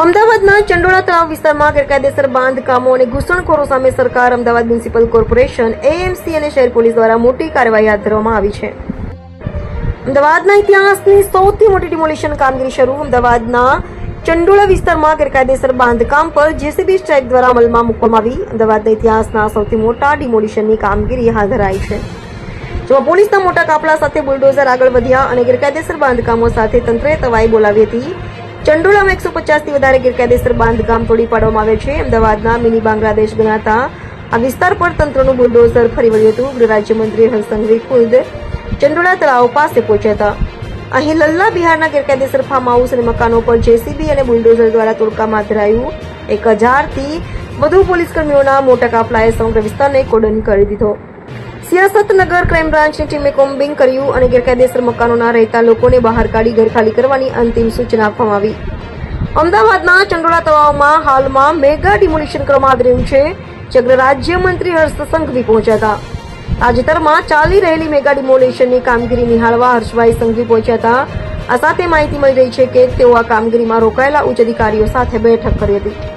અમદાવાદના ચંડોળા તળાવ વિસ્તારમાં ગેરકાયદેસર બાંધકામો અને ઘૂસણખોરો સામે સરકાર, અમદાવાદ મ્યુનિસિપલ કોર્પોરેશન, એએમસી અને શહેર પોલીસ દ્વારા મોટી કાર્યવાહી હાથ ધરવામાં આવી છે. અમદાવાદના ઇતિહાસની સૌથી મોટી ડિમોલિશન કામગીરી શરૂ અમદાવાદના ચંડોળા વિસ્તારમાં ગેરકાયદેસર બાંધકામ પર જેસીબી સ્ટ્રાઇક દ્વારા અમલમાં મૂકવામાં આવી. અમદાવાદના ઇતિહાસના સૌથી મોટા ડિમોલિશનની કામગીરી હાથ ધરાઈ છે. જેમાં પોલીસના મોટા કાપલા સાથે બુલડોઝર આગળ વધ્યા અને ગેરકાયદેસર બાંધકામો સાથે તંત્રએ તવાઈ બોલાવી હતી. ચંડોળામાં એકસો પચાસથી વધારે ગેરકાયદેસર બાંધકામ તોડી પાડવામાં આવે છે. અમદાવાદના મિની બાંગ્લાદેશ ગણાતા આ વિસ્તાર પર તંત્રનું બુલડોઝર ફરી વળ્યું હતું. ગૃહ રાજ્યમંત્રી હરસંઘવી સંઘવી ખુદ ચંડોળા તળાવ પાસે પહોંચ્યા હતા. અહીં લલ્લા બિહારના ગેરકાયદેસર ફાર્મ હાઉસ અને મકાનો પર જેસીબી અને બુલડોઝર દ્વારા તોડકામ ધરાયું એક હજારથી વધુ પોલીસ કર્મીઓના મોટા કાફલાએ સમગ્ર વિસ્તારને કોડન કરી દીધો. સિયાસતનગર ક્રાઇમ બ્રાન્ચની ટીમે કોમ્બિંગ કર્યું અને ગેરકાયદેસર મકાનોના રહેતા લોકોને બહાર કાઢી ઘર ખાલી કરવાની અંતિમ સૂચના આપવામાં આવી. અમદાવાદના ચંડોળા તળાવમાં હાલમાં મેગા ડિમોલિશન કરવામાં આવી રહ્યું છે. ચક્ર રાજ્ય રાજ્યમંત્રી હર્ષ સંઘવી પહોંચ્યા હતા. તાજેતરમાં ચાલી રહેલી મેગા ડિમોલિશનની કામગીરી નિહાળવા હર્ષભાઈ સંઘવી પહોંચ્યા હતા. આ સાથે માહિતી મળી રહી છે કે તેઓ આ કામગીરીમાં રોકાયેલા ઉચ્ચ અધિકારીઓ સાથે બેઠક કરી હતી.